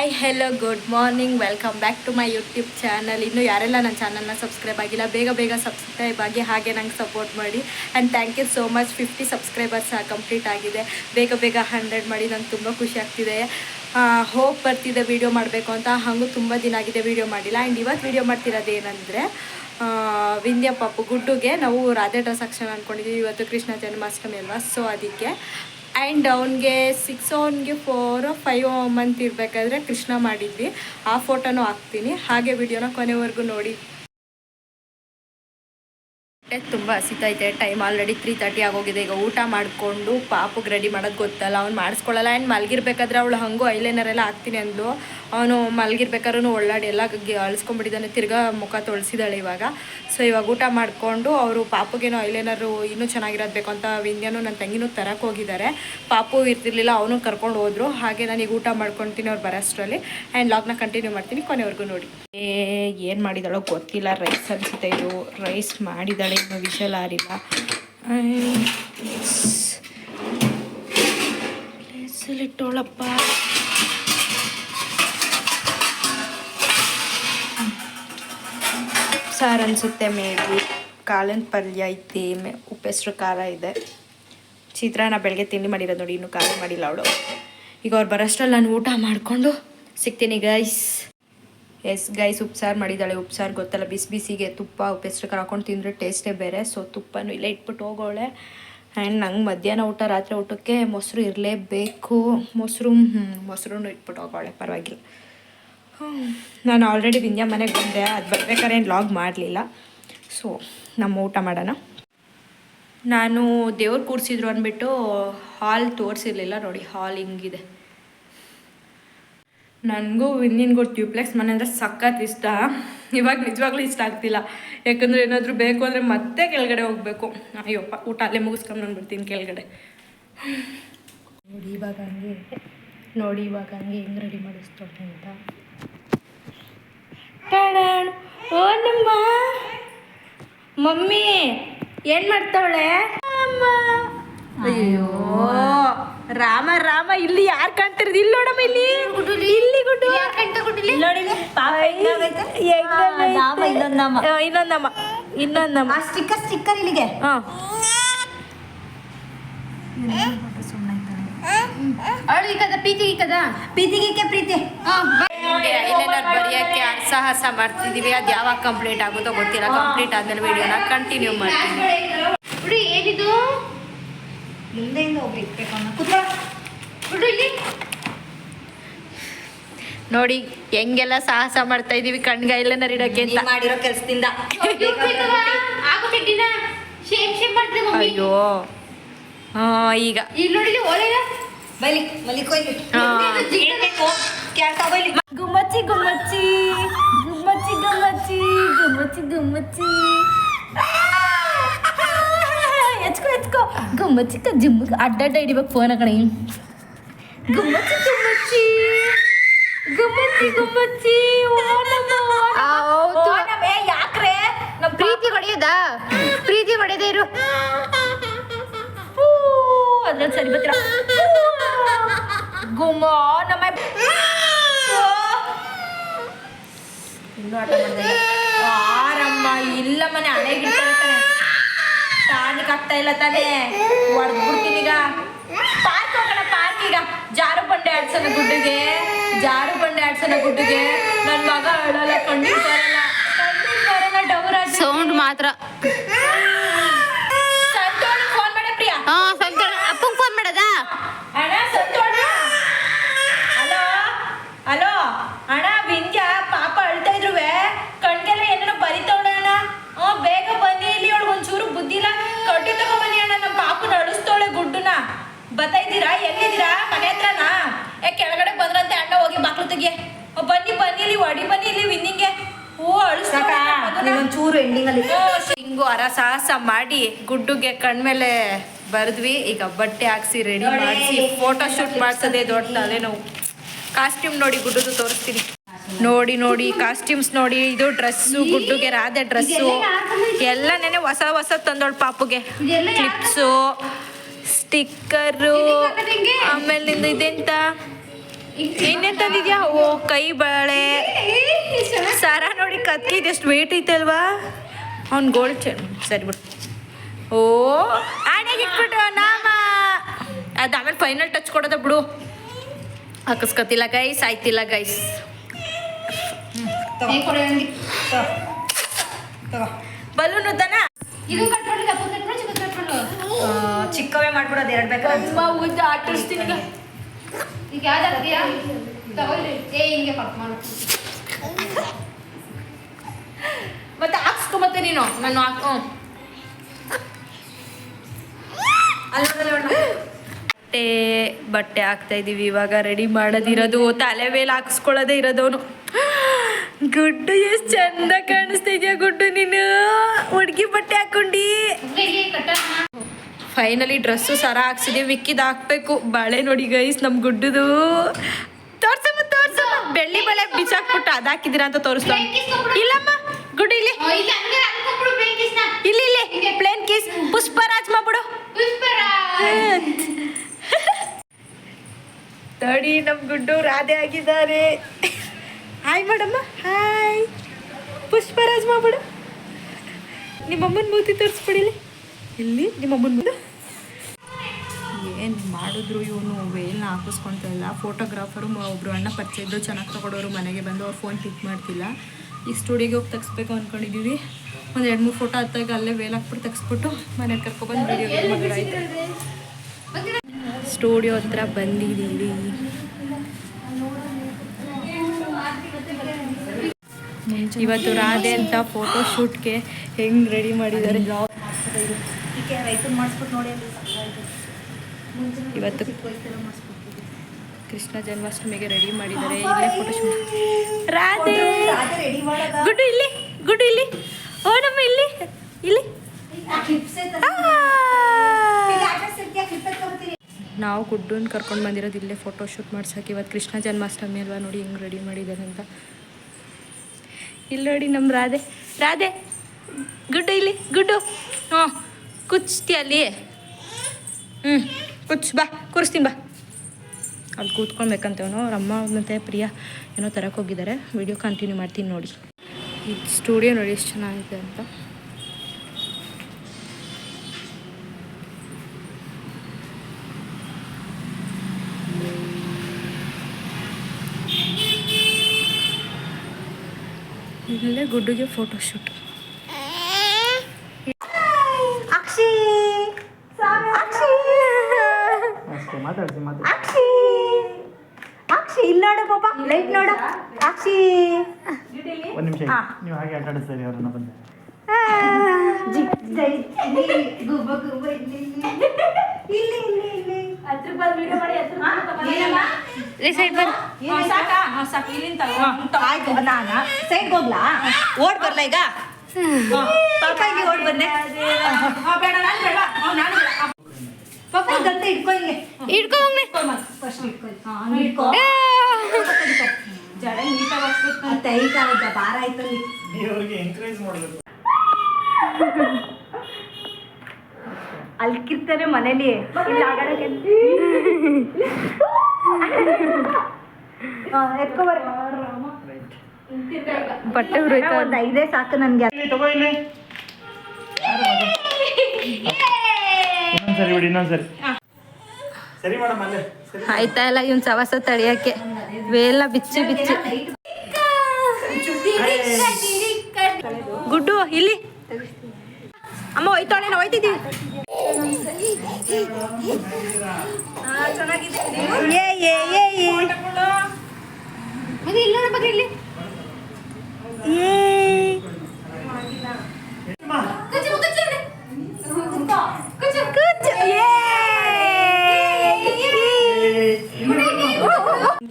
Hi hello good morning welcome back to my YouTube channel ಇನ್ನು ಯಾರೆಲ್ಲ ನನ್ನ ಚಾನಲ್ನ ಸಬ್ಸ್ಕ್ರೈಬ್ ಆಗಿಲ್ಲ, ಬೇಗ ಬೇಗ ಸಬ್ಸ್ಕ್ರೈಬ್ ಆಗಿ ಹಾಗೆ ನಂಗೆ ಸಪೋರ್ಟ್ ಮಾಡಿ. And thank you so much fifty subscribers complete ಆಗಿದೆ. ಬೇಗ ಬೇಗ ಹಂಡ್ರೆಡ್ ಮಾಡಿ ನಂಗೆ ತುಂಬ ಖುಷಿ ಆಗ್ತಿದೆ. ಹೋಪ್ ಬರ್ತಿದೆ ವೀಡಿಯೋ ಮಾಡಬೇಕು ಅಂತ ಹಾಗೂ ತುಂಬ ದಿನ ಆಗಿದೆ ವೀಡಿಯೋ ಮಾಡಿಲ್ಲ. ಆ್ಯಂಡ್ ಇವತ್ತು ವೀಡಿಯೋ ಮಾಡ್ತಿರೋದು ಏನಂದರೆ ವಿಂಧ್ಯ ಪಾಪು ಗುಡ್ಡುಗೆ ನಾವು ರಾಧೆ ಡ್ರೆಸ್ ಹಾಕ್ಸೋಣ ಅಂದ್ಕೊಂಡಿದ್ದೀವಿ ಇವತ್ತು ಕೃಷ್ಣ ಜನ್ಮಾಷ್ಟಮಿ ಅಲ್ವಾ? ಸೊ ಅದಕ್ಕೆ ಆ್ಯಂಡ್ ಅವನಿಗೆ ಸಿಕ್ಸ್ ಅವನಿಗೆ ಫೋರ್ ಫೈವ್ ಮಂತ್ ಇರಬೇಕಾದ್ರೆ ಕೃಷ್ಣ ಮಾಡಿದ್ವಿ. ಆ ಫೋಟೋನೂ ಹಾಕ್ತೀನಿ. ಹಾಗೆ ವಿಡಿಯೋನ ಕೊನೆವರೆಗೂ ನೋಡಿ. ತುಂಬ ಹಸಿತೈತೆ ಟೈಮ್ ಆಲ್ರೆಡಿ ತ್ರೀ ತರ್ಟಿ ಆಗೋಗಿದೆ. ಈಗ ಊಟ ಮಾಡಿಕೊಂಡು ಪಾಪಗೆ ರೆಡಿ ಮಾಡೋದು ಗೊತ್ತಲ್ಲ. ಅವ್ನು ಮಾಡಿಸ್ಕೊಳ್ಳಲ್ಲ ಆ್ಯಂಡ್ ಮಲಗಿರ್ಬೇಕಾದ್ರೆ ಅವಳು ಹಂಗೂ ಐಲೈನರ್ ಎಲ್ಲ ಹಾಕ್ತೀನಿ ಅಂದ್ಲು. ಅವನು ಮಲಗಿರ್ಬೇಕಾದ್ರೂ ಒಳ್ಳಾಡಿ ಎಲ್ಲ ಅಳಿಸ್ಕೊಂಡ್ಬಿಟ್ಟಿದ್ದಾನೆ. ತಿರ್ಗಾ ಮುಖ ತೊಳ್ಸಿದಾಳೆ ಇವಾಗ. ಸೊ ಇವಾಗ ಊಟ ಮಾಡಿಕೊಂಡು ಅವರು ಪಾಪುಗೇನೋ ಐಲೈನರು ಇನ್ನೂ ಚೆನ್ನಾಗಿರೋದು ಬೇಕು ಅಂತ ವಿಂದ್ಯನೂ ನನ್ನ ತಂಗಿನೂ ತರಕ್ಕೆ ಹೋಗಿದ್ದಾರೆ. ಪಾಪು ಇರ್ತಿರ್ಲಿಲ್ಲ, ಅವನು ಕರ್ಕೊಂಡು ಹೋದ್ರು. ಹಾಗೆ ನಾನು ಈಗ ಊಟ ಮಾಡ್ಕೊತೀನಿ ಅವ್ರು ಬರೋಷ್ಟರಲ್ಲಿ ಆ್ಯಂಡ್ ಲಾಗ್ನ ಕಂಟಿನ್ಯೂ ಮಾಡ್ತೀನಿ ಕೊನೆವರೆಗೂ ನೋಡಿ. ಏನು ಮಾಡಿದಾಳೋ ಗೊತ್ತಿಲ್ಲ. ರೈಸ್ ಅನಿಸುತ್ತೆ ಇದು. ರೈಸ್ ಮಾಡಿದಾಳೆ. ಇನ್ನು ವಿಷಲ್ ಆರಿಲ್ಲ ಪ್ಲೇಸಲ್ಲಿಟ್ಟೋಳಪ್ಪ ಸಾರು ಅನಿಸುತ್ತೆ ಮೇಬಿ ಕಾಳಿನ ಪಲ್ಯ ಐತಿ ಮೇ ಉಪ್ಪೆಸರು ಖಾರ ಇದೆ ಚಿತ್ರಾನ್ನ ಬೆಳಗ್ಗೆ ತಿಂಡಿ ಮಾಡಿರೋದು ನೋಡಿ ಇನ್ನೂ ಖಾರ ಮಾಡಿಲ್ಲ ಅವಳು ಈಗ ಅವ್ರು ಬರೋಷ್ಟ್ರಲ್ಲಿ ನಾನು ಊಟ ಮಾಡಿಕೊಂಡು ಸಿಗ್ತೀನಿ ಗೈಸ್ ಎಸ್ ಗೈಸ್ ಉಪ್ಸಾರು ಮಾಡಿದ್ದಾಳೆ, ಉಪ್ಸಾರು ಗೊತ್ತಲ್ಲ, ಬಿಸಿ ಬಿಸಿಗೆ ತುಪ್ಪ ಉಪ್ಪೆಸರು ಹಾಕೊಂಡು ತಿಂದರೆ ಟೇಸ್ಟೇ ಬೇರೆ. ಸೊ ತುಪ್ಪನೂ ಇಲ್ಲೇ ಇಟ್ಬಿಟ್ಟು ಹೋಗೋಳೆ. ಆ್ಯಂಡ್ ನಂಗೆ ಮಧ್ಯಾಹ್ನ ಊಟ, ರಾತ್ರಿ ಊಟಕ್ಕೆ ಮೊಸರು ಇರಲೇಬೇಕು. ಮೊಸರು ಮೊಸರು ಇಟ್ಬಿಟ್ಟು ಹೋಗೋಳೆ, ಪರವಾಗಿಲ್ಲ. ನಾನು ಆಲ್ರೆಡಿ ವಿಂಧ್ಯ ಮನೆಗೆ ಬಂದೆ, ಅದು ಬರ್ಬೇಕಾದ್ರೆ ಏನು ಲಾಗ್ ಮಾಡಲಿಲ್ಲ. ಸೊ ನಮ್ಮ ಊಟ ಮಾಡೋಣ. ನಾನು ದೇವ್ರು ಕೂರಿಸಿದ್ರು ಅಂದ್ಬಿಟ್ಟು ಹಾಲ್ ತೋರಿಸಿರ್ಲಿಲ್ಲ ನೋಡಿ ಹಾಲ್ ಹಿಂಗಿದೆ. ನನಗೂ ವಿನ್ನಿನ್ಗೂ ಟ್ಯೂಪ್ಲೆಕ್ಸ್ ಮನೆ ಅಂದರೆ ಸಖತ್ ಇಷ್ಟ. ಇವಾಗ ನಿಜವಾಗ್ಲೂ ಇಷ್ಟ ಆಗ್ತಿಲ್ಲ. ಯಾಕಂದರೆ ಏನಾದರೂ ಬೇಕು ಅಂದರೆ ಮತ್ತೆ ಕೆಳಗಡೆ ಹೋಗಬೇಕು. ಅಯ್ಯೋಪ್ಪ ಊಟ ಅಲ್ಲೇ ಮುಗಿಸ್ಕೊಂಡು ಬಂದ್ಬಿಡ್ತೀನಿ ಕೆಳಗಡೆ. ನೋಡಿ ಇವಾಗ ಹಂಗೆ ನೋಡಿ ಇವಾಗ ಹಂಗೆ ಹೆಂಗೆ ರೆಡಿ ಮಾಡಿಸ್ತಾಳೆ ಅಂತ. ಓ ನಮ್ಮ ಮಮ್ಮಿ ಏನು ಮಾಡ್ತಾವಳೆ? ಅಮ್ಮ. ಅಯ್ಯೋ. ರಾಮ ರಾಮ ಇಲ್ಲಿ ಯಾರು ಕಾಣ್ತಿರೋದು? ಇಲ್ಲಿ ನೋಡಮ್ಮ ಇಲ್ಲಿ. ಇಲ್ಲಿ ಗುಡ್ಡು. ಇನ್ನೊಂದಮ್ಮ ಇನ್ನೊಂದಮ್ಮ ಆ ಸ್ಟಿಕ್ಕರ್ ಸ್ಟಿಕ್ಕರ್ ಇಲ್ಲಿಗೆ. ಹಾ ಅವಳಿಗೆ ಕದ ಪ್ರೀತಿಗೆ ಪ್ರೀತಿ. ಬರೆಯೋಕ್ಕೆ ಸಾಹಸ ಮಾಡ್ತಿದ್ದೀವಿ ಅದು ಯಾವಾಗ ಕಂಪ್ಲೀಟ್ ಆಗುತ್ತೋ ಗೊತ್ತಿಲ್ಲ. ಕಂಪ್ಲೀಟ್ ಆದ್ಮೇಲೆ ವಿಡಿಯೋನ ಕಂಟಿನ್ಯೂ ಮಾಡ್ತೀನಿ. ಬಿಡು ಏನಿದು? ಮುಂದೆಯಿಂದ ಒಬ್ರು ಇಟ್ಬೇಕು ಅನ್ನೋ ಕೂತ್ಕೊಳ್ಳೋ. ಬಿಡು ಇಲ್ಲಿ. ನೋಡಿ ಹೆಂಗೆಲ್ಲ ಸಾಹಸ ಮಾಡ್ತಾ ಇದೀವಿ ಕಣ್ಗಾಯಿಲ್ಲ ನರಿಡಕ್ಕೆ ಅಂತ. ಮಾಡಿರೋ ಕೆಲ್ಸದಿಂದ. ಅಯ್ಯೋ. ಹಾ ಈಗ. ಇಲ್ಲಿ ನೋಡಿ ಮಲಿಕೋ ಬೈಲಿ. ಗುಮ್ಮಚ್ಚಿ ಗುಮ್ಮಚ್ಚಿ. ಗುಮ್ಮಚ್ಚಿ ಗುಮ್ಮಚ್ಚಿ. ಗುಮ್ಮಚ್ಚಿ ಗುಮ್ಮಚ್ಚಿ. ಗುಮ್ಮಚ್ಚಿ ಜಿಮ್ ಅಡ್ಡಡ್ಡ ಹಿಡಿಬೇಕು ಫೋನ್ ಕಣೆ. ಗುಮ್ಮಚ್ಚಿ ಗುಮ್ಮಚ್ಚಿ. ಗುಮ್ಮಚ್ಚಿ ಗುಮ್ಮಚ್ಚಿ. ಯಾಕ್ರೆ? ನಮ್ಮ ಪ್ರೀತಿ ಹೊಡೆಯದ? ಪ್ರೀತಿ ಹೊಡೆದೇ ಇರು. ಅದ್ರಲ್ಲಿ ಸರಿ ಬರ್ತೀರ? ಗುಮ್ಮ ನಮ್ಮ ಇನ್ನು ಆಟ ಮಾಡಿದೆ ಆರಮ್ಮ ಇಲ್ಲ ಮನೆ ಹಣೆಗೆ ಟಾನಿಕ್ ಆಗ್ತಾ ಇಲ್ಲ ತಾನೇ. ಹೊಡೆದ್ಬಿಡ್ತೀನಿ ಈಗ. ಪಾರ್ಕ್ ಹೋಗೋಣ ಪಾರ್ಕ್ ಈಗ. ಜಾರು ಬಂಡೆ ಆಡ್ಸೋಣ ಗುಡ್ಡಿಗೆ. ಜಾರು ಬಂಡೆ ಆಡ್ಸೋಣ ಗುಡ್ಡಿಗೆ. ನನ್ನ ಮಗ ಅಳಲ್ಲ ಕಣ್ಣಿಗೆ ಬರಲ್ಲ ಬರಲ್ಲ ಸೌಂಡ್ ಮಾತ್ರ ಸಂತೋಷ್ ಫೋನ್ ಮಾಡ ಪ್ರಿಯಾ ಹಾ ಸಂತೋಷ ಅಪ್ಪಂಗೆ ಫೋನ್ ಮಾಡದ ಅಣ್ಣ ಸಂತೋಷ ಹಲೋ ಹಲೋ ಅಣ್ಣ ವಿಂಧ್ಯ ಪಾಪ ಅಳ್ತಾ ಇದ್ರುವೆ ಕಣ್ಗೆಲ್ಲ ಏನೇನೋ ಬರಿತವಳೆ ಅಣ್ಣ ಹ್ಞೂ ಬೇಗ ಬನ್ನಿ ಇಲ್ಲಿ ಅವಳು ಒಂಚೂರು ಬುದ್ಧಿ ಇಲ್ಲ ಕಟ್ಟಿ ತಗೋ ಬನ್ನಿ ಅಣ್ಣ ನಮ್ಮ ಪಾಪನ ಅಳಿಸ್ತವಳೆ ಗುಡ್ಡನ್ನ ಬರ್ತಾ ಇದ್ದೀರಾ ಎಲ್ಲಿದ್ದೀರಾ ಮನೆ ಹತ್ರನಾ ಏ ಕೆಳಗಡೆ ಬಂದ್ರಂತೆ ಅಣ್ಣ ಹೋಗಿ ಬಾಕ್ಲು ತೆಗಿಯೆ ಓ, ಬನ್ನಿ ಬನ್ನಿ ಇಲ್ಲಿ ಹೊಡಿ ಬನ್ನಿ ಇಲ್ಲಿ ವಿನ್ನಿಂಗೆ ಓ ಅಳಿಸ್ತಾಳ ನೀನೊಂದ್ ಎಂಡಿಂಗ್ ಅಲ್ಲಿ. ಹಿಂಗು ಅರ ಸಾಹಸ ಮಾಡಿ ಗುಡ್ಡುಗೆ ಕಣ್ಮೇಲೆ ಬರೆದ್ವಿ. ಈಗ ಬಟ್ಟೆ ಹಾಕ್ಸಿ ರೆಡಿ ಮಾಡಿಸಿ ಫೋಟೋ ಶೂಟ್ ಮಾಡ್ಸೋದೇ ದೊಡ್ಡ ತಲೆನೋವು. ಕಾಸ್ಟ್ಯೂಮ್ ನೋಡಿ ಗುಡ್ಡುದು ತೋರಿಸ್ತೀನಿ. ನೋಡಿ ನೋಡಿ ಕಾಸ್ಟ್ಯೂಮ್ಸ್ ನೋಡಿ ಇದು ಡ್ರೆಸ್ಸು ಗುಡ್ಡುಗೆ ರಾಧೆ ಡ್ರೆಸ್ಸು ಎಲ್ಲ ನೆನೆ ಹೊಸ ಹೊಸ ತಂದೋಳು ಪಾಪುಗೆ. Clips stickers? ಆಮೇಲೆ ನಿಂದು ಇದೆಂತ? ಇನ್ನೆಂತಂದಿದ್ಯಾ ಓ ಕೈ ಬಳೆ. ಸರ ನೋಡಿ ಕತ್ತಿ ಎಷ್ಟು ವೇಟ್ ಐತೆ ಅಲ್ವಾ? ಅವ್ನು ಗೋಲ್ಡ್ ಚೈನ್ ಸರಿ ಬಿಡು. ಓ ಆಣೆಗೆ ಇಟ್ಬಿಟ್ಟು ನಾಮ. ಅದು ಆಮೇಲೆ ಫೈನಲ್ ಟಚ್ ಕೊಡೋದ ಬಿಡು. ಹಾಕಿಸ್ಕೊತಿಲ್ಲ ಗೈಸ್ ಆಯ್ತಿಲ್ಲ ಗೈಸ್ ಬಲೂನ್ ಉದ್ದನ? ಇದು ಚಿಕ್ಕವೇ ಮಾಡ್ಬಿಡೋದು ಎರಡು ಬೇಕಾದ್ರೆ ಉದ್ದ ಆಟಿಸ್ತೀನಿ ಈಗ. ಏ ಹಿಂಗೆ ಕಟ್ ಮಾಡು. ಮತ್ತೆ ಹಾಕ್ಸ್ಕೊಂಬತ್ತೆ ನೀನು. ನಾನು ಹಾಕ್ ಬಟ್ಟೆ ಬಟ್ಟೆ ಹಾಕ್ತಾ ಇದೀವಿ ಇವಾಗ ರೆಡಿ ಮಾಡೋದಿರೋದು ತಲೆ ಮೇಲೆ ಹಾಕ್ಸ್ಕೊಳ್ಳೋದೇ ಇರೋದವನು. ಗುಡ್ಡು ಎಷ್ಟು ಚಂದ ಕಾಣಿಸ್ತಿದ್ಯಾ ಗುಡ್ಡು ನೀನು? ಹುಡುಗಿ ಬಟ್ಟೆ ಹಾಕೊಂಡಿ ಫೈನಲಿ ಡ್ರೆಸ್ಸು ಸರ ಹಾಕ್ಸಿದೀವಿ ವಿಕ್ಕಿದ್ ಹಾಕ್ಬೇಕು. ಬಳೆ ನೋಡಿ ಗೈಸ್ ನಮ್ಮ ಗುಡ್ಡದು. ತೋರ್ಸಮ್ಮ ತೋರ್ಸಮ್ಮ. ಬೆಳ್ಳಿ ಬಳೆ ಬಿಸಾಕ್ಬಿಟ್ಟು ಅದಾಕಿದ್ದೀರಾ ಅಂತ ತೋರಿಸ್ತಾ ಇಲ್ಲಮ್ಮ ಗುಡ್ಡು ಇಲ್ಲಿ. ಇಲ್ಲ ಇಲ್ಲಿ ಪ್ಲೇನ್ ಕೇಸ್ ಪುಷ್ಪರಾಜ್ ಮಾಡ್ಬಿಡು. ಪುಷ್ಪರಾಜ್. ನೋಡಿ ನಮ್ ಗುಡ್ಡು ರಾಧೆ ಆಗಿದ್ದಾರೆ. ಹಾಯ್ ಮೇಡಮ್ಮ ಹಾಯ್ ಪುಷ್ಪರಾಜ್ ಮಾಡ್ಬಿಡು. ನಿಮ್ಮಮ್ಮನ ಮೂತಿ ತೋರಿಸ್ಬಿಡಿಲಿ ಇಲ್ಲಿ. ನಿಮ್ಮಮ್ಮನ ಮುಂದೆ ಏನು ಮಾಡಿದ್ರು ಇವನು? ವೇಲ್ನ ಹಾಕಿಸ್ಕೊಂತ ಇಲ್ಲ. ಫೋಟೋಗ್ರಾಫರು ಒಬ್ರು ಅಣ್ಣ ಪರಿಚಯ ಇದ್ದು ಚೆನ್ನಾಗಿ ತಗೊಡೋರು ಮನೆಗೆ ಬಂದು ಅವ್ರು ಫೋನ್ ಪಿಕ್ ಮಾಡ್ತಿಲ್ಲ. ಈ ಸ್ಟುಡಿಯೋಗೆ ಹೋಗಿ ತೆಗಿಸ್ಬೇಕು ಅಂದ್ಕೊಂಡಿದ್ದೀವಿ ಒಂದು ಎರಡು ಮೂರು ಫೋಟೋ ಹತ್ತಾಗ ಅಲ್ಲೇ ವೇಲ್ ಹಾಕ್ಬಿಟ್ಟು ತೆಗಿಸ್ಬಿಟ್ಟು ಮನೆಗೆ ಕರ್ಕೊಬಂದು ವಿಡಿಯೋ ಮಾಡಿದ್ರಾಯ್ತು ಸ್ಟುಡಿಯೋ ಹತ್ರ ಬಂದಿದ್ದೀವಿ. ಇವತ್ತು ರಾಧೆ ಅಂತ ಫೋಟೋ ಶೂಟ್ಗೆ ಹೆಂಗ್ ರೆಡಿ ಮಾಡಿದ್ದಾರೆ? ಇವತ್ತು ಕೃಷ್ಣ ಜನ್ಮಾಷ್ಟಮಿಗೆ ರೆಡಿ ಮಾಡಿದ್ದಾರೆ. ಇಲ್ಲೇ ಫೋಟೋ ಶೂಟ್ ರಾಧೆ. ಗುಡ್ಡು ಇಲ್ಲಿ ಗುಡ್ಡು ಇಲ್ಲಿ. ಓ ನಮ್ಮ ಇಲ್ಲಿ. ಇಲ್ಲಿ! ನಾವು ಗುಡ್ಡನ್ನ ಕರ್ಕೊಂಡು ಬಂದಿರೋದು ಇಲ್ಲೇ ಫೋಟೋ ಶೂಟ್ ಮಾಡ್ಸೋಕೆ ಇವತ್ತು ಕೃಷ್ಣ ಜನ್ಮಾಷ್ಟಮಿ ಅಲ್ವಾ ನೋಡಿ ಹಿಂಗೆ ರೆಡಿ ಮಾಡಿದ್ದಾರೆ ಅಂತ. ಇಲ್ಲಿ ನೋಡಿ ನಮ್ಮ ರಾಧೆ. ರಾಧೆ ಗುಡ್ಡು ಇಲ್ಲಿ ಗುಡ್ಡು. ಹ್ಞೂ ಕುಚ್ತಿ ಅಲ್ಲಿ? ಹ್ಞೂ ಕುಚ್ ಬಾ ಕೂರಿಸ್ತೀನಿ ಬಾ. ಅಲ್ಲಿ ಕೂತ್ಕೊಳ್ಬೇಕಂತವನು ಅವ್ರ ಅಮ್ಮ ಮತ್ತು ಪ್ರಿಯಾ ಏನೋ ತರಕ್ಕೆ ಹೋಗಿದ್ದಾರೆ. ವಿಡಿಯೋ ಕಂಟಿನ್ಯೂ ಮಾಡ್ತೀನಿ ನೋಡಿ. ಈ ಸ್ಟುಡಿಯೋ ನೋಡಿ ಎಷ್ಟು ಚೆನ್ನಾಗಿದೆ ಅಂತ. ಇಲ್ಲೇ ಗುಡ್ಡುಗೆ ಫೋಟೋ ಶೂಟ್ ಅಕ್ಷಿ ಅಕ್ಷಿ ಅಷ್ಟೇ ಮಾತಾಡ್ಸಿ ಮಾತಾಡಿ ಅಕ್ಷಿ ಅಕ್ಷಿ ಇಲ್ಲಿ ನೋಡು ಪಾಪ ಲೈಟ್ ನೋಡು. ಅಕ್ಷಿ ಒಂದು ನಿಮಿಷ ಹಾ. ನೀವು ಹಾಗೆ ಆಟ ಆಡಿಸ್ತಾರೆ ಅವ್ರನ್ನ ಬಂದು. ಜಿ ಜೈ ಗುಬ್ಬ ಗುಬ್ಬ ಇಲ್ಲಿ ಇಲ್ಲಿ ಇಲ್ಲಿ ಇಲ್ಲಿ ಹತ್ರ ಬಂದು ವಿಡಿಯೋ ಮಾಡಿ ಸೈಡ್ ಬರ್ ಆಯ್ತು. ನಾನು ಸೈಡ್ ಹೋಗ್ಲಾ? ಓಡ್ ಬರ್ಲಾ ಈಗ? ಹಾ, ಪಾಪ ನಾನು ಓಡ್ ಬಂದೆ. ಪಾಪ ಇದಂತ ಇಟ್ಕೊ ಹಿಂಗೆ ಹೋಗ್ಲಿ ಫಸ್ಟ್ ಇಟ್ಕೊ ಹಾ, ಹಂಗ್ ಇಟ್ಕೊ. ಅಂತ. ಈಗ ಆಯ್ತಾ ಭಾರ ಆಯ್ತಲ್ಲಿ ನೀವು ಅವ್ರಿಗೆ ಮಾಡಬೇಕು ಅಲ್ಕಿರ್ತಾರೆ ಮನೇಲಿ. ಇಲ್ಲಿ ಆಗಾಡಕ್ಕೆ ಎತ್ಕೊ ಬರ್ರಿ. ಬಟ್ಟೆ ಒಂದು ಐದೇ ಸಾಕು ನನಗೆ. ಇಲ್ಲಿ ತಗೋ ಇಲ್ಲಿ. ಇನ್ನೊಂದ್ಸರಿ ಬಿಡಿ ಇನ್ನೊಂದ್ಸರಿ ಸರಿ. ಮೇಡಮ್ ಅಲ್ಲೇ. ಆಯ್ತಾ ಇಲ್ಲ ಇವ್ನ ಸವಾಸ ತಡಿಯಕ್ಕೆ? ವೇಲ್ಲ ಬಿಚ್ಚಿ ಬಿಚ್ಚಿ. ಗುಡ್ಡು ಇಲ್ಲಿ. ಅಮ್ಮ ಹೋಯ್ತಾಳೆ ನಾವು ಹೋಯ್ತಿದ್ದೀವಿ. ಏ ಏ ಏ ಏ. ಇಲ್ಲಿ ನೋಡು ಮಗ ಇಲ್ಲಿ ಕುಚ್ಚು ಕುಚ್ಚು ಕುಚ್ಚು ಕುಚ್ಚು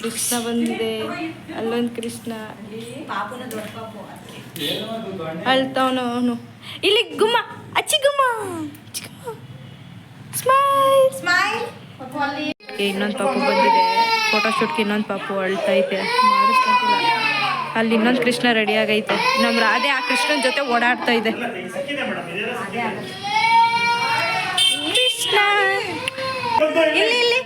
ಕೃಷ್ಣ ಬಂದಿದೆ ಅಲ್ಲೊಂದು ಕೃಷ್ಣ ಅಳ್ತಾವನು ಅವನು. ಇಲ್ಲಿ ಗುಮ್ಮ ಅಚ್ಚಿ ಗುಮ್ಮ ಸ್ಮೈಲ್ ಸ್ಮೈಲ್ ಇನ್ನೊಂದು ಪಾಪು ಬಂದಿದೆ. ಫೋಟೋ ಶೂಟ್ಗೆ ಇನ್ನೊಂದು ಪಾಪು ಅಳ್ತೈತೆ. ಮಾಡಿಸ್ಕೊಂತಿಲ್ಲ. ಅಲ್ಲಿ ಇನ್ನೊಂದು ಕೃಷ್ಣ ರೆಡಿ ಆಗೈತೆ. ನಮ್ಮ ರಾಧೆ ಆ ಕೃಷ್ಣನ ಜೊತೆ ಓಡಾಡ್ತಾ ಇದೆ. ಕೃಷ್ಣ. ಇಲ್ಲಿ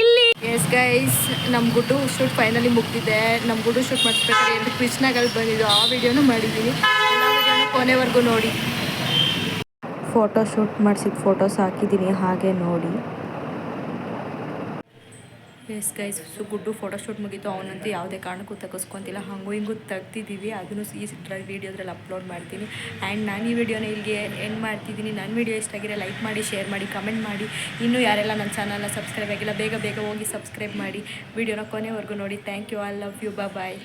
ಇಲ್ಲಿ. ಎಸ್ ಗೈಸ್ ನಮ್ಮ ಗುಡ್ಡು ಶೂಟ್ ಫೈನಲಿ ಮುಗ್ದಿದೆ. ನಮ್ಮ ಗುಡ್ಡು ಶೂಟ್ ಮಾಡಿಸ್ಬೇಕಾದ್ರೆ ಎಲ್ಲಿ ಕೃಷ್ಣಗಳು ಬಂದಿದ್ದು ಆ ವಿಡಿಯೋನು ಮಾಡಿದ್ದೀನಿ ಎಲ್ಲ ಕೊನೆವರೆಗೂ ನೋಡಿ. ಫೋಟೋ ಶೂಟ್ ಮಾಡಿಸಿದ ಫೋಟೋಸ್ ಹಾಕಿದ್ದೀನಿ ಹಾಗೆ ನೋಡಿ. ಎಸ್ ಗೈಸ್, ಸು ಗುಡ್ಡು ಫೋಟೋಶೂಟ್ ಮುಗಿತು. ಅವನಂತೂ ಯಾವುದೇ ಕಾರಣಕ್ಕೂ ತಗಸ್ಕೊತಿಲ್ಲ. ಹಾಗೂ ಹಿಂಗೂ ತೆಗ್ದಿದ್ದೀವಿ. ಅದನ್ನು ಈ ವೀಡಿಯೋದ್ರಲ್ಲಿ ಅಪ್ಲೋಡ್ ಮಾಡ್ತೀನಿ. ಆ್ಯಂಡ್ ನಾನು ಈ ವಿಡಿಯೋನ ಇಲ್ಲಿಗೆ ಎಂಡ್ ಮಾಡ್ತಿದ್ದೀನಿ. ನನ್ನ ವಿಡಿಯೋ ಇಷ್ಟ ಆಗಿರೋ ಲೈಕ್ ಮಾಡಿ, ಶೇರ್ ಮಾಡಿ, ಕಮೆಂಟ್ ಮಾಡಿ. ಇನ್ನೂ ಯಾರೆಲ್ಲ ನನ್ನ ಚಾನಲ್ನ ಸಬ್ಸ್ಕ್ರೈಬ್ ಆಗಿಲ್ಲ, ಬೇಗ ಬೇಗ ಹೋಗಿ ಸಬ್ಸ್ಕ್ರೈಬ್ ಮಾಡಿ. ವಿಡಿಯೋನ ಕೊನೆವರೆಗೂ ನೋಡಿ. Thank you. I love you. Bye